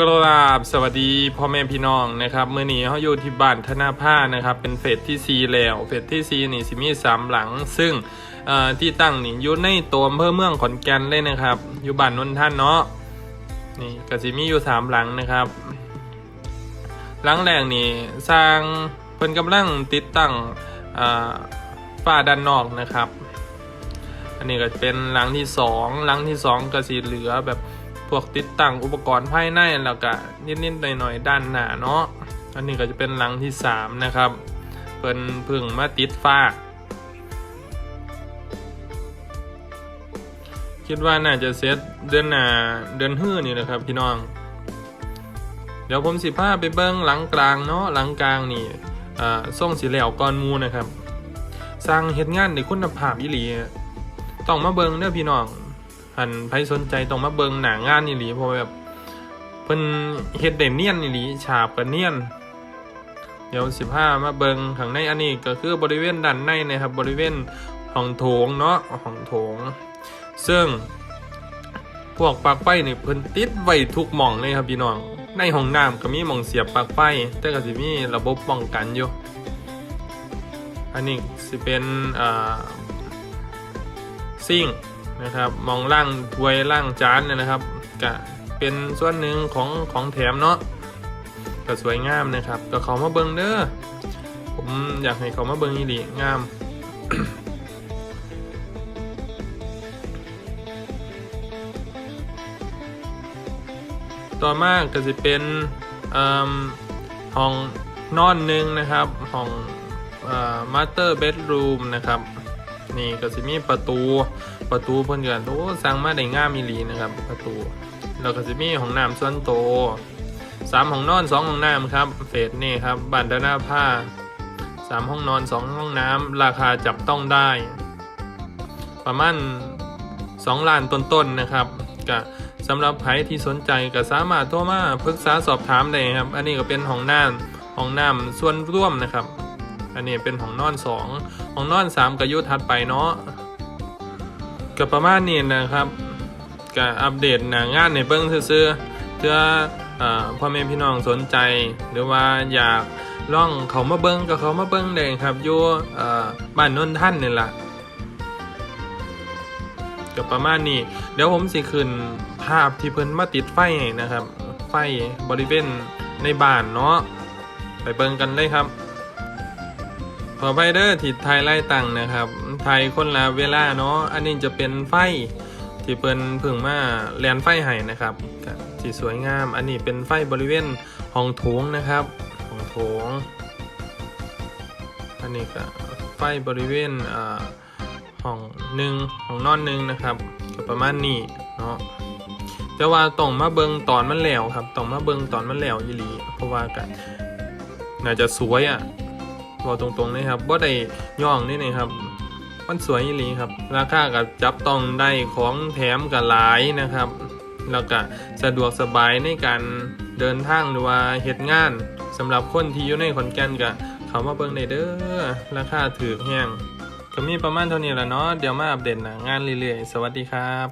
กราบสวัสดีพ่อแม่พี่น้องนะครับเมื่อนี้เขาอยู่ที่บ้านธนาผ้านะครับ เป็นเฟสที่4แล้วเฟสที่4นี่สิมีสามหลัง ซึ่งที่ตั้งนี่อยู่ในตัวอำเภอเมืองขอนแก่นเลยนะครับ อยู่บ้านนนท่านเนาะนี่กสิมีอยู่สามหลังนะครับ หลังแรกนี่สร้างเพิ่นกำลังติดตั้งฝ้าด้านนอกนะครับ อันนี้ก็เป็นหลังที่สองหลังที่สองกสีเหลือแบบ วกติดตั้งอุปกรณ์ภายในแล้วก็นิดๆหน่อยๆด้านหน้าเนาะอันนี้ก็จะเป็นหลังที่สามนะครับเพิ่นพึ่งมาติดฝ้า คิดว่าน่าจะเซตเดือนหน้าเดือนฮื้อนี่นะครับพี่น้อง เดี๋ยวผมสิพาไปเบิ้งหลังกลางเนาะหลังกลางนี่อ่าส่งสีเหลวก้อนมูนะครับ สร้างเฮ็ดงานในคุณภาพอีหลีต้องมาเบิ้งเด้อพี่น้อง หันใครสนใจต้องมาเบิงหนางานอีหลีเพราะแบบเพิ่นเฮ็ดได้เนียนอีหลีฉาบก็เนียน เดี๋ยวสิพามาเบิงข้างในอันนี้ก็คือบริเวณด้านในนะครับ บริเวณห้องโถงเนาะห้องโถง ซึ่ง พวกปลั๊กไฟนี่เพิ่นติดไว้ทุกหม่องเลยครับพี่น้อง ในห้องน้ำก็มีหม่องเสียบปลั๊กไฟ แต่ก็สิมีระบบป้องกันอยู่อันนี้สิเป็นอ่าซิ่ง นะครับ มองล่างถ้วยล่างจานเนี่ยนะครับก็เป็นส่วนหนึ่งของของแถมเนาะก็สวยงามนะครับ ก็เขามาเบิงเด้อผมอยากให้เขามาเบิงอีหลีงามต่อมาก็จะเป็นห้องนอนหนึ่งนะครับห้องมาสเตอร์เบดรูมนะครับ นี่ก็สิมีประตู ประตูเพิ่นเกินโอ้สร้างมาได้งามมีหลีนะครับ ประตูแล้วก็สิมีห้องน้ำส่วนโตสามห้องนอนสองห้องน้ำครับเฟสนี่ครับบ้านดานหน้าผ้าสามห้องนอนสองห้องน้ำราคาจับต้องได้ ประมาณสองล้านต้นๆนะครับก็สำหรับใครที่สนใจก็สามารถโทรมาปรึกษาสอบถามได้ครับ อันนี้ก็เป็นห้องน้ำห้องน้ำส่วนร่วมนะครับ อันนี้เป็นห้องนอนสองห้องนอนสามก็ยุทัดไปเนาะ ก็ประมาณนี้นะครับก็อัปเดตหนางานในเบิ้งซื่อเพื่อเอ่อพ่อแม่พี่น้องสนใจ หรือว่าอยากล่องเขามาเบิ้งก็เขามาเบิ้งได้ครับอยู่บ้านนนท่านนี่แหละก็ประมาณนี้ เดี๋ยวผมสิขึ้นภาพที่เพิ่นมาติดไฟนะครับ ไฟบริเวณในบ้านเนาะไปเบิ่งกันเลยครับ ขอไปเด้อที่ไทยไล่ตังนะครับ ไทยคนละเวลาเนาะ อันนี้จะเป็นไฟที่เปิ้นพิ่งมาแลนไฟให้นะครับก็ที่สวยงาม อันนี้เป็นไฟบริเวณห้องโถงนะครับห้องโถง อันนี้ก็ไฟบริเวณอ่าห้องหนึ่งห้องนอนหนึ่งนะครับก็ประมาณนี้เนาะแต่ว่าต้องมาเบิงตอนมันแล้วครับต้องมาเบิงตอนมันแล้วอีหลีเพราะว่ากันน่าจะสวยอะ่ะ บอกตรงๆนะครับว่าได้ย่องนี่นะครับมันสวยอีหลีครับ ราคากับจับต้องได้ของแถมกับหลายนะครับ แล้วก็สะดวกสบายในการเดินทางหรือว่าเหตุงานสำหรับคนที่อยู่ในขอนแก่นก็เขามาเบิ่งได้เด้อราคาถือแห้งก็มีประมาณเท่านี้แหละเนาะเดี๋ยวมาอัปเดตหนะงานเรื่อยๆ สวัสดีครับ